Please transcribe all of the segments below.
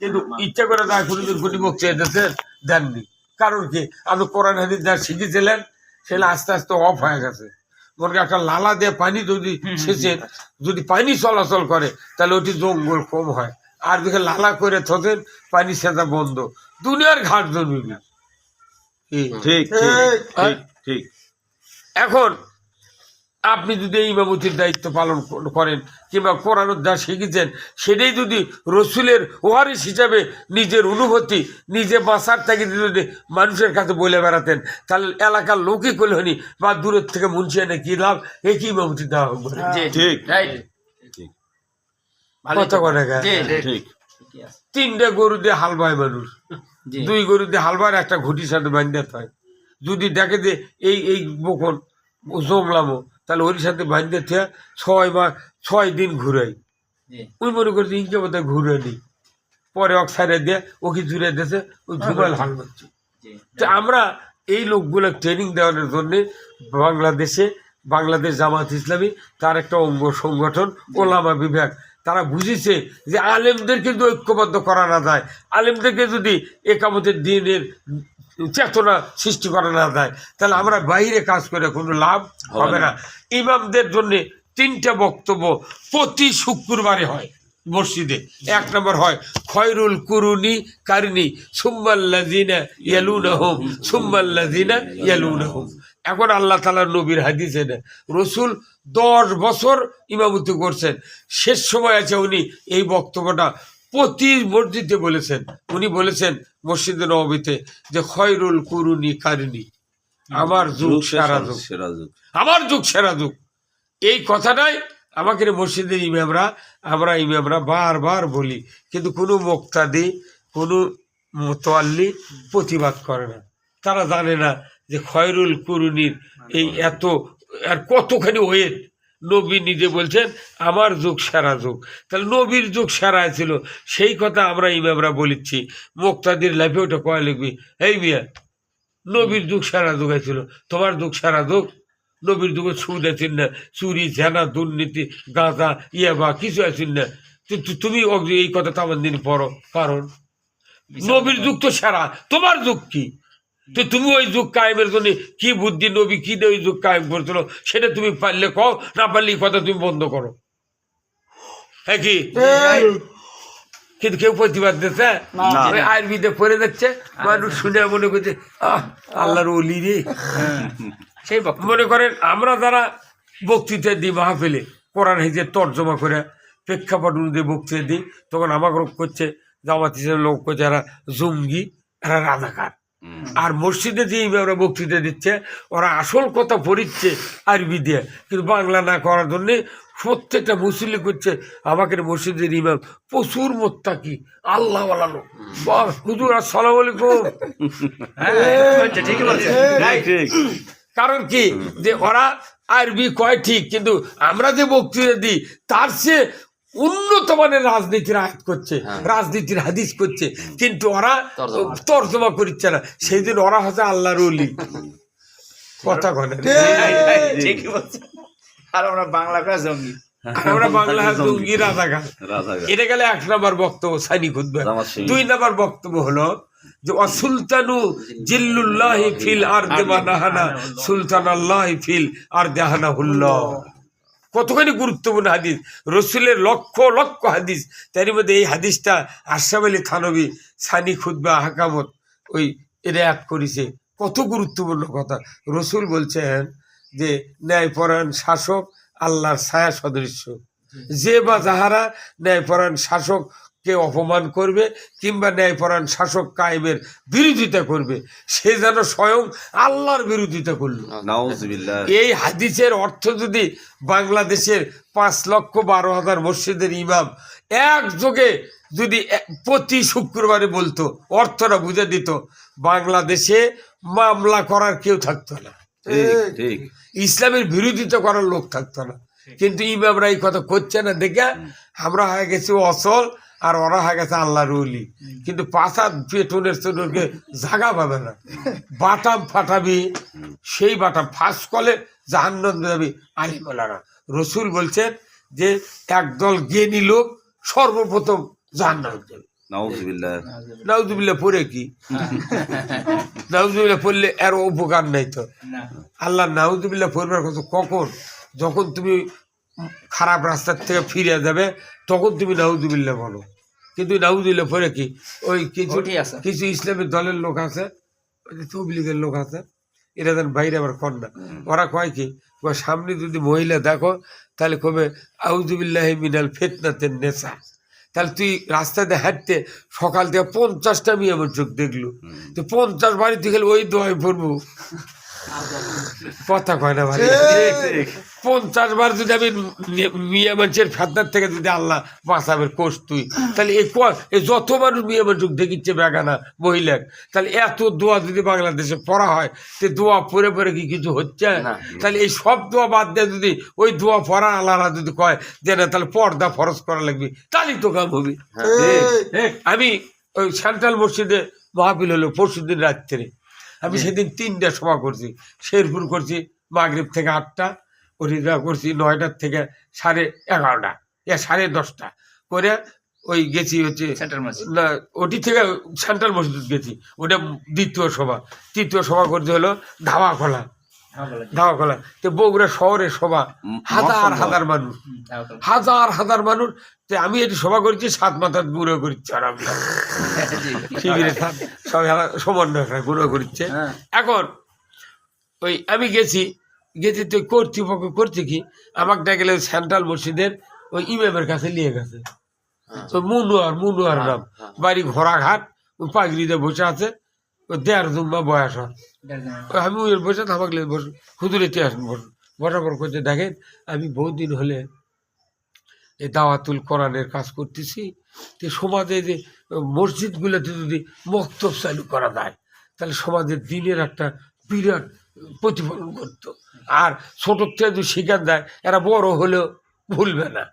কিন্তু ইচ্ছা করে না কোনোদিন কোনো বক্তৃতা দিতেছেন দেননি। কারণ কি? আপনি কোরআন হাদিস যা শিখেছিলেন সেটা আস্তে আস্তে অফ হয়ে গেছে। মনে একটা লালা দিয়ে পানি যদি সেচেন যদি পানি চলাচল করে তাহলে ওটি জঙ্গল কম হয়। আর দেখে লালা করে থাকেন পানি সেচা বন্ধ। দুনিয়ার ঘাট? ঠিক ঠিক ঠিক ঠিক। এখন আপনি যদি এই ইমামতির দায়িত্ব পালন করেন কিংবা কোরআন যা শিখেছেন সেটাই যদি রসুলের ওয়ারিস হিসাবে নিজের অনুভূতি নিজে বাঁচার থেকে যদি মানুষের কাছে বলে বেড়াতেন তাহলে এলাকার লোকই করলে হনি বা দূরের থেকে মুন্সি এনে কি লাভ একই ইমামতি দেওয়া হোক বলে। ঠিক কথা ঠিক তিনটে গরু দিয়ে হাল বায় মানুষ। দুই গরু দিয়ে হাল বায় একটা ঘুটির সাথে বাঁধতে হয়। যদি দেখে যে এই এই বকন জমলামো তাহলে ওর সাথে বাঁধতে থেকে ছয় মাস ছয় দিন ঘুরাই। ওই মনে করছে ইনকে বোধহয় ঘুরে নি। পরে অক দিয়ে ওকে জুড়ে দিয়েছে ওই ঝুমাল হাল করছে তো আমরা এই লোকগুলো ট্রেনিং দেওয়ানোর জন্য বাংলাদেশে বাংলাদেশ জামাত ইসলামী তার একটা অঙ্গ সংগঠন ওলামা বিভাগ। তারা বুঝেছে যে আলেমদেরকে যদি ঐক্যবদ্ধ করা না যায়। আলেমদেরকে যদি একামতের দিনের চেতনা সৃষ্টি করা না যায় তাহলে আমরা বাইরে কাজ করে কোনো লাভ হবে না। ইমামদের জন্য তিনটা বক্তব্য প্রতি শুক্রবারে হয় মসজিদে। এক নম্বর হয় খয়রুল কুরুনি কারিনি সুম্মাল্লাজিনা ইয়ালুনাহুম সুম্মাল্লাজিনা ইয়ালুনাহুম। এখন আল্লাহ তাআলার নবীর হাদিস এটা রসুল দশ বছর ইমামতি করছেন। শেষ সময় আছে উনি এই বক্তব্যটা প্রতি মসজিদে বলেছেন উনি বলেছেন মসজিদে নবীতে যে খয়রুল কুরুনি কারিনি। আমার যুগ সারা যুগ। সেরা যুগ। আমার যুগ সেরা যুগ। এই কথাটাই আমাকে মসজিদের ইমামরা আমরা ইমামরা বারবার বলি কিন্তু কোনো মোক্তাদি কোনো মোতোয়াল্লি প্রতিবাদ করে না। তারা জানে না যে খয়রুল কুরুনির এই এত আর কতখানি ওয়েট নবী নিজে বলছেন আমার যুগ সেরা যুগ। তাহলে নবীর যুগ সেরা ছিল। সেই কথা আমরা ইমামরা বলিচ্ছি। মোক্তাদির লাইফে ওটা কয় লিখবি? এই মিয়া নবীর যুগ সারা যুগ ছিল। তোমার যুগ সারা যুগ? নবীর যুগে সুদ আছেন না চুরি ঝেনা দুর্নীতি গাঁজা ইয়াবা কিছু আছেন না তুমি এই কথা তো আমার দিন পড়ো কারণ নবীর যুগ তো সারা। তোমার যুগ কি? তো তুমি ওই যুগ কায়েমের জন্য কি বুদ্ধি নবী কি ওই যুগ কায়েম করছিল সেটা তুমি পারলে কও না পারলে এই কথা তুমি বন্ধ করো। হ্যাঁ কি? কিন্তু কেউ প্রতিবাদ দিচ্ছে আয়ুর্বেদে পড়ে যাচ্ছে মানুষ শুনে মনে করছে আহ আল্লাহর অলি রে। সেই মনে করেন আমরা যারা বক্তৃতা দিই মাহফিলে কোরআন হিজে তর্জমা করে প্রেক্ষাপট অনুযায়ী বক্তৃতা দিই তখন আমাকে করছে জামাত হিসেবে লোক করছে এরা জঙ্গি এরা রাজাকার। আর মসজিদে যে ইমামরা বক্তৃতা দিচ্ছে ওরা আসল কথা পড়িচ্ছে আরবি দিয়ে। কিন্তু বাংলা না করার জন্যে প্রত্যেকটা মুসলিম করছে আমাকে মসজিদের ইমাম প্রচুর মোত্তাকি আল্লাহ হুজুর আসসালাম আলাইকুম। ঠিক ঠিক কারণ কি? যে ওরা আরবি কয় ঠিক কিন্তু আমরা যে বক্তৃতা দিই তার চেয়ে উন্নত মানের রাজনীতির আয়াত করছে রাজনীতির হাদিস করছে কিন্তু ওরা তর্জমা। করছে না। সেই দিন ওরা হচ্ছে আল্লাহর অলি কথা বলছে। আর আমরা বাংলা করে জঙ্গি? আমরা বাংলা জঙ্গি। রাজাকার রাজা এটা গেলে এক নম্বর বক্তব্য সাইনি খুদ্া দুই নম্বর বক্তব্য হলো যে অসুলতানু জিল্লুল্লাহি ফিল আর দেবানাহানা সুলতান আল্লাহ ফিল আর দেহানা হুল্লাহ কতখানি গুরুত্বপূর্ণ হাদিস? রসুলের লক্ষ লক্ষ হাদিস। তারই মধ্যে এই হাদিসটা আশ্রাম আলী থানবী সানি খুদ্া হাকামত ওই রেয়াত করেছে। কত গুরুত্বপূর্ণ কথা। রসুল বলছেন যে ন্যায়পরায়ণ শাসক আল্লাহর ছায়া সদৃশ্য। যে বা যাহারা ন্যায়পরায়ণ শাসককে অপমান করবে কিংবা ন্যায়পরায়ণ শাসক কায়েমের বিরোধিতা করবে সে যেন স্বয়ং আল্লাহর বিরোধিতা করল। এই হাদিসের অর্থ যদি বাংলাদেশের পাঁচ লক্ষ বারো হাজার মসজিদের ইমাম একযোগে যদি প্রতি শুক্রবারে বলতো অর্থটা বুঝে দিত বাংলাদেশে মামলা করার কেউ থাকতো না। ইসলামের বিরোধিতা করার লোক থাকতো না। কিন্তু ইমামরা এই কথা করছে না দেখে আমরা হয়ে গেছি অসল আর ওরা হয়ে গেছে আল্লাহর উলি কিন্তু পাশা পেটনের চোরকে জাগা পাবে না। বাটাম ফাটাবি সেই বাটাম ফাঁস কলে জাহান্ন যাবি আলিমালারা রসুল বলছেন যে একদল জ্ঞানী লোক সর্বপ্রথম জাহান্ন যাবে। পড়ে কি? পড়লে এর উপকার নাই তো। আল্লাহ নাউজুবিল্লাহ পড়বার কথা কখন? যখন তুমি খারাপ রাস্তার থেকে ফিরে যাবে তখন তুমি নাউজুবিল্লাহ বলো। কিন্তু নাউজুবিল্লাহ পরে কি ওই কিছু কিছু ইসলামের দলের লোক আছে ওই তবলিগের লোক আছে এরা যেন বাইরে আবার কর না। ওরা কয় কি সামনে যদি মহিলা দেখো তাহলে কবে আউজুবিল্লাহ মিনাল ফেতনাতের নেশা। তাহলে তুই রাস্তাতে হাঁটতে সকাল থেকে পঞ্চাশটা মেয়ে আমার চোখ দেখল। তো পঞ্চাশ বাড়িতে গেলে ওই দোয়াই পড়ব কথা কয় না ভাই? পঞ্চাশ বার যদি আমি মিয়া মানুষের ফেতনার থেকে যদি আল্লাহ বাঁচাবে কোষ তুই। তাহলে এই এই যত মানুষ মিয়া মানুষ দেখিচ্ছে বেগানা তাহলে এত দোয়া যদি বাংলাদেশে পড়া হয় তো দোয়া পড়ে পড়ে কি কিছু হচ্ছে? তাহলে এই সব দোয়া বাদ দিয়ে যদি ওই দোয়া পড়া আল্লাহ যদি কয় যে না তাহলে পর্দা ফরজ করা লাগবে তাহলেই তো কাম হবে। আমি ওই সেন্ট্রাল মসজিদে মাহফিল হলো পরশু দিন রাত্রে। আমি সেদিন তিনটা সভা করছি। শেরপুর করছি মাগরীব থেকে আটটা হরিদা করছি নয়টার থেকে সাড়ে এগারোটা এ সাড়ে দশটা। করে ওই গেছি হচ্ছে না ওটি থেকে সেন্ট্রাল মসজিদ গেছি। ওটা দ্বিতীয় সভা। তৃতীয় সভা করতে হলো ধাওয়া খোলা তো বগুড়া শহরে সভা। হাজার হাজার মানুষ। হাজার হাজার মানুষ। তো আমি এটি সভা করেছি সাত মাথার গুঁড়ো করছি আর আমি। শিবিরে সবাই সমন্বয় গুঁড়ো করছে। হ্যাঁ। এখন ওই আমি গেছি গেছি তো কর্তৃপক্ষ করছে কি? আমাকে ডেকে সেন্ট্রাল মসজিদের ওই ইমামের কাছে নিয়ে গেছে। তো মুনুয়ার মুনুয়ার নাম। বাড়ি ঘোড়াঘাট ওই পাগড়িতে বসে আছে। দেড় জুম্মা বয়স হয়। আমি ওই বসে থামাক বসে হুদুরেতে আসুন বসুন বসার পর করছে দেখেন আমি বহুদিন হলে এই দাওয়াতুল কোরআনের কাজ করতেছি তো সমাজে যে মসজিদগুলোতে যদি মক্তব চালু করা যায় তাহলে সমাজের দিনের একটা বিরাট প্রতিফলন করত। আর ছোটোর থেকে যদি শিকার দেয় এরা বড় হলেও ভুলবে না।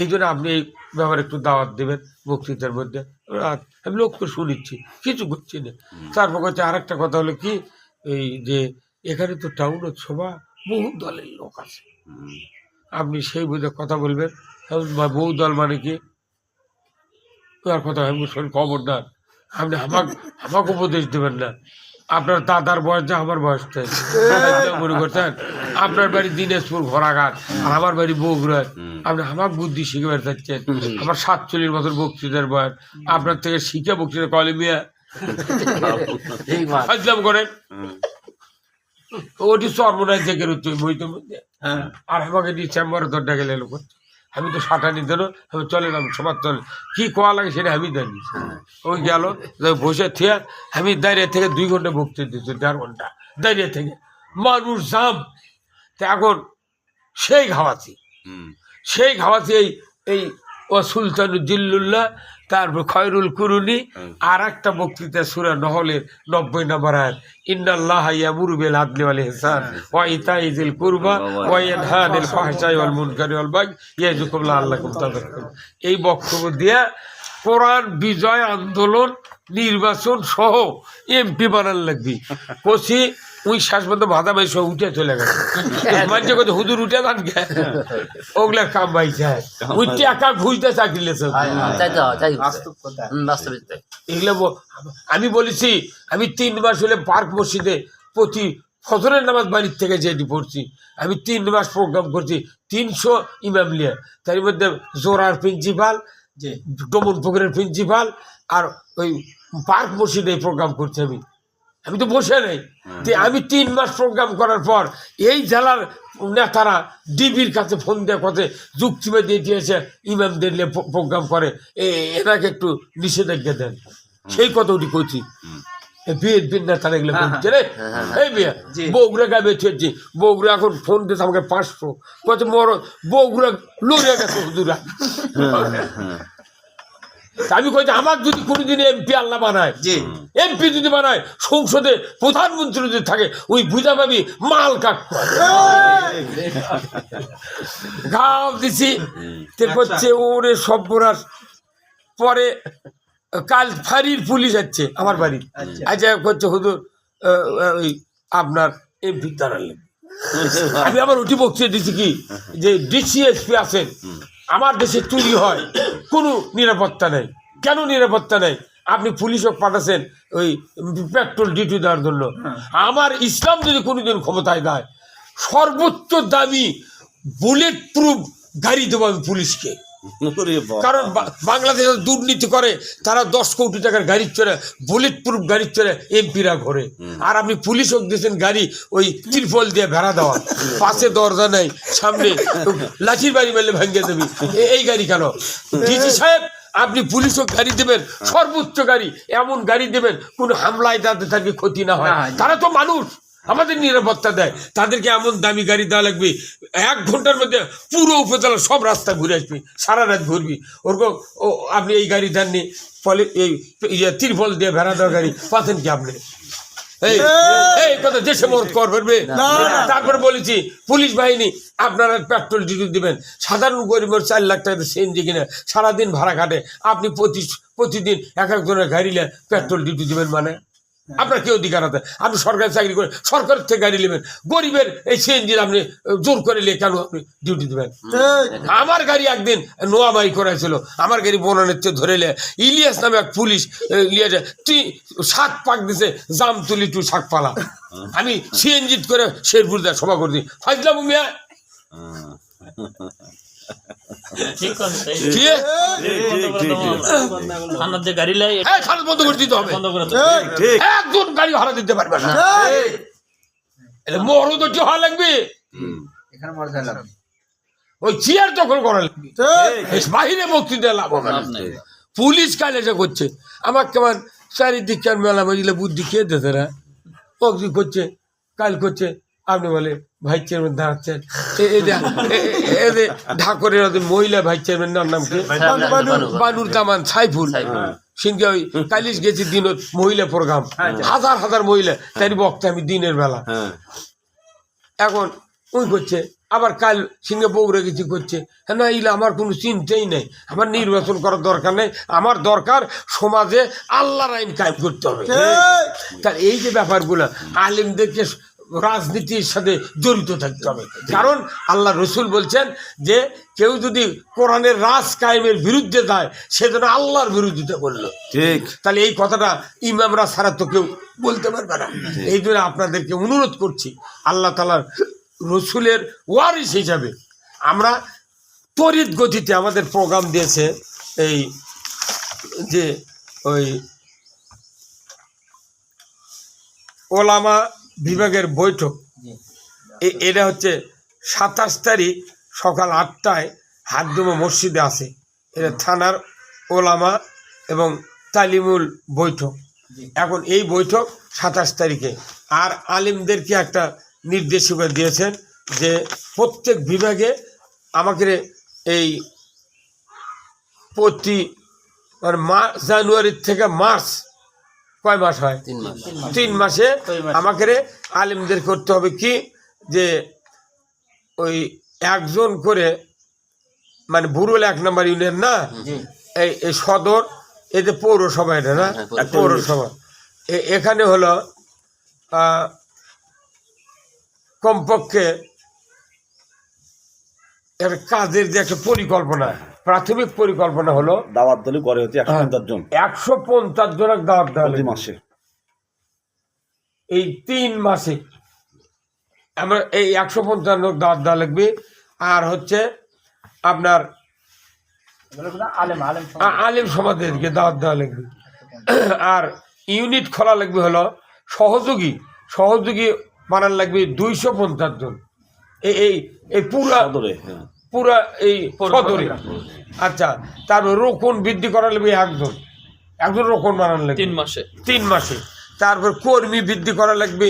এই জন্য আপনি এই ব্যাপারে একটু দাওয়াত দেবেন বক্তৃতার মধ্যে। আর আমি লক্ষ্য শুনিচ্ছি কিছু করছি না। তারপর হচ্ছে আরেকটা কথা হলো কি এই যে এখানে তো টাউনের সভা বহু দলের লোক আছে। আপনি সেই বুঝে কথা বলবেন। বহু দল মানে কি? আর কথা আমি শোন খবরদার আপনি আমাকে আমাকে উপদেশ দেবেন না। আপনার দাদার বয়স যা আমার বয়সটা মনে করছেন? আপনার বাড়ি দিনাজপুর ঘোড়াঘাট আর আমার বাড়ি বগুড়া আপনি আমার বুদ্ধি শিখে চাচ্ছেন আমার সাতচল্লিশ বছর বক্তৃতার বয়স। আপনার থেকে শিখে বক্তৃতা কলেমিয়া ফাজলাম করেন। ওটি সর্বনাশ থেকে রুচ্ছে বইতে মধ্যে আর আমাকে ডিসেম্বরে তোর ডেকে এলো করছে আমি তো সাঁটা নিতে আমি চলে এলাম সবার চলে কি কোয়া লাগে সেটা আমি জানি। ওই গেল বসে থেকে আমি দাঁড়িয়ে থেকে দুই ঘণ্টা ভক্তি দিচ্ছি দেড় ঘণ্টা। দাঁড়িয়ে থেকে। মানুষ জাম তা এখন সেই ঘাওয়াতি সেই ঘাওয়াছি এই এই ও সুলতানুদ্দিল্লুল্লাহ তারপর খয়রুল কুরুনি আর একটা বক্তৃতা সুরা নহলের নব্বই নম্বর আয়াত ইন্নাল্লাহ ইয়ামুরু বিল আদলি ওয়াল ইহসান ওয়া ইতাই কুরবা ওয়া ইয়ানহা আনিল ফাহশাই ওয়াল মুনকারি ওয়াল বাগই ইয়াজুকুম লাআল্লাকুম তাযাক্কারুন এই বক্তব্য দিয়ে কোরআন বিজয় আন্দোলন নির্বাচন সহ এমপি বানান লাগবি। কষি উই শ্বাস মতো বাধা বাইশ উঠে চলে গেছে। মাঝে কথা হুদুর উঠে যান গে। ওগুলা কাম বাইছে উঠে একা ঘুষতে চাকরি লেছে এগুলো আমি বলেছি আমি তিন মাস হলে পার্ক মসজিদে প্রতি ফজরের নামাজ বাড়ির থেকে যেটি পড়ছি আমি তিন মাস প্রোগ্রাম করছি তিনশো ইমাম লিয়ে তার মধ্যে জোরার প্রিন্সিপাল ডমন পুকুরের প্রিন্সিপাল আর ওই পার্ক মসজিদে প্রোগ্রাম করছি আমি। আমি তো বসে নেই। তো আমি তিন মাস প্রোগ্রাম করার পর এই জেলার নেতারা ডিবির কাছে ফোন দিয়ে কথা যুক্তি দিয়ে দিয়েছে ইমামদের নিয়ে প্রোগ্রাম করে। এনাকে একটু নিষেধাজ্ঞা দেন। সেই কথাটি কইছি। বিএনপির নেতারা এগুলো বলছে রে। এই বিয়া। বগুড়া গায়ে বেঁচেছি বগুড়া এখন ফোন দিতে আমাকে পাঁচশো। কত মর। বগুড়া লড়ে গেছে হুজুরা। আমি কইছি আমার যদি কোনোদিন এমপি আল্লাহ বানায় জি। এমপি যদি বানায় সংসদে প্রধানমন্ত্রী যদি থাকে ওই বুঝা পাবি মাল কাক ঘাও দিছি। করছে ওরে সব্যনাশ পরে কাল ফাঁড়ির পুলিশ যাচ্ছে আমার বাড়ি। আচ্ছা। আচ্ছা করছে আহ, ওই আপনার এমপি দাঁড়ালেন আমি আবার উঠি বক্তৃতা দিছি কি? যে ডিসিএসপি আছেন আমার দেশে চুরি হয়। কোনো নিরাপত্তা নেই। কেন নিরাপত্তা নেই? আপনি পুলিশও পাঠাচ্ছেন ওই পেট্রোল ডিউটি দেওয়ার জন্য। আমার ইসলাম যদি কোনোদিন ক্ষমতায় দেয় সর্বোচ্চ দামি বুলেট প্রুফ গাড়ি দেবো আমি পুলিশকে। কারণ বাংলাদেশে দুর্নীতি করে তারা দশ কোটি টাকার গাড়ি চড়ে বুলেট প্রুফ গাড়ি চড়ে এমপিরা ঘরে। আর আপনি পুলিশ হোক দিয়েছেন গাড়ি ওই ত্রিফল দিয়ে ভেড়া দেওয়া। পাশে দরজা নেই সামনে লাঠির বাড়ি মেলে ভেঙে দেবি। এই গাড়ি কেন? ডিজি সাহেব আপনি পুলিশও গাড়ি দেবেন সর্বোচ্চ গাড়ি এমন গাড়ি দেবেন কোনো হামলায় তাদের তাদের ক্ষতি না হয়। তারা তো মানুষ। আমাদের নিরাপত্তা দেয়। তাদেরকে এমন দামি গাড়ি দেওয়া লাগবে এক ঘণ্টার মধ্যে পুরো উপজেলা সব রাস্তা ঘুরে আসবি সারা রাত ঘুরবি। ওরকম ও আপনি এই গাড়ি দেননি ফলে এই ইয়ে তিরফল দিয়ে ভেড়া দেওয়া গাড়ি পাচ্ছেন কি আপনি? এই কথা দেশে মোর কর করবে তারপরে বলেছি পুলিশ বাহিনী আপনারা পেট্রোল ডিউটি দিবেন। সাধারণ গরিবের চার লাখ টাকা সিএনজি কিনে সারাদিন ভাড়া খাটে। আপনি প্রতি প্রতিদিন এক একজনের গাড়ি পেট্রোল ডিউটি দিবেন মানে? আপনার কি অধিকার আছে? আপনি সরকারি চাকরি করে সরকারের থেকে গাড়ি নেবেন। গরিবের এই সিএনজি আপনি জোর করে নিয়ে কেন আপনি ডিউটি দেবেন? আমার গাড়ি একদিন নোয়ামাই করেছিল আমার গাড়ি বনানের চেয়ে ধরে লে ইলিয়াস নামে এক পুলিশ যায় তুই শাক পাক দিছে জাম তুলি তুই শাক পালা আমি সিএনজিত করে শেরপুর দেয় সভা করছি ফাইজলাম মিয়া। হ্যাঁ। ঠিক আছে। থানার যে গাড়ি লাই হ্যাঁ বন্ধ করে দিতে হবে। বন্ধ করে ঠিক একজন গাড়ি ভাড়া দিতে পারবে না। এটা মরদটি হওয়া লাগবে। এখানে মজা লাগবে। ওই চেয়ার দখল করা লাগবে। বাহিরে বক্তৃতা লাভ হবে। পুলিশ কাল এসে করছে। আমার কেমন চারিদিকে মেলা মজিলে বুদ্ধি খেয়ে দিতে না। করছে কাল করছে। আপনি বলে ভাই চেয়ারম্যান দাঁড়াচ্ছেন ঢাকরের মহিলা ভাই চেয়ারম্যান নাম কি? বানুর দামান সাইফুল। সিনকে ওই কালিশ গেছি দিনত মহিলা প্রোগ্রাম। হাজার হাজার মহিলা। তাই বক্তা আমি দিনের বেলা। হ্যাঁ। এখন ওই করছে আবার কাল সিংহে বউরে কিছু করছে। হ্যাঁ না ইলে আমার কোনো চিন্তাই নেই। আমার নির্বাচন করার দরকার নেই। আমার দরকার সমাজে আল্লাহর আইন কায়েম করতে হবে। তার এই যে ব্যাপারগুলো আলিমদেরকে রাজনীতির সাথে জড়িত থাকতে হবে। কারণ আল্লাহ রসুল বলছেন যে কেউ যদি কোরআনের রাজ কায়েমের বিরুদ্ধে যায় সেজন্য আল্লাহর বিরোধিতা করল। ঠিক। তাহলে এই কথাটা ইমামরা ছাড়া তো কেউ বলতে পারবে না। এই জন্য আপনাদেরকে অনুরোধ করছি আল্লাহ তালার রসুলের ওয়ারিস হিসাবে আমরা তড়িৎ গতিতে আমাদের প্রোগ্রাম দিয়েছে এই যে ওই ওলামা বিভাগের বৈঠক। এটা হচ্ছে সাতাশ তারিখ সকাল আটটায় হাড্ডুমা মসজিদে আছে। এটা থানার ওলামা এবং তালিমুল বৈঠক। এখন এই বৈঠক সাতাশ তারিখে। আর আলিমদেরকে একটা নির্দেশিকা দিয়েছেন যে প্রত্যেক বিভাগে আমাকে এই প্রতি মানে মার্চ জানুয়ারির থেকে মার্চ কয় মাস হয়? তিন মাসে। আমাকে আলিমদের করতে হবে কি? যে ওই একজন করে মানে বুড়োল এক নম্বর ইউনিয়ন না? এই সদর এই যে পৌরসভা এটা না? পৌরসভা। এ- এখানে হলো আহ, কমপক্ষে একটা কাজের যে একটা পরিকল্পনা। প্রাথমিক পরিকল্পনা হলো দাওয়াত দলি করে হচ্ছে একশো পঞ্চাশ জন। একশো পঞ্চাশ জনের দাওয়াত দেওয়া মাসে। এই তিন মাসে আমরা এই একশো পঞ্চান্ন দাওয়াত দেওয়া লাগবে। আর হচ্ছে আপনার আলেম সমাজেরকে দাওয়াত দেওয়া লাগবে। আর ইউনিট খোলা লাগবে হলো সহযোগী। সহযোগী বানান লাগবে দুইশো পঞ্চাশ জন। এই এই পুরা পুরা এই সদরে। আচ্ছা তারপর রোকন বৃদ্ধি করা লাগবে একজন। একজন রোকন বানান লাগবে তিন মাসে। তিন মাসে। তারপর কর্মী বৃদ্ধি করা লাগবে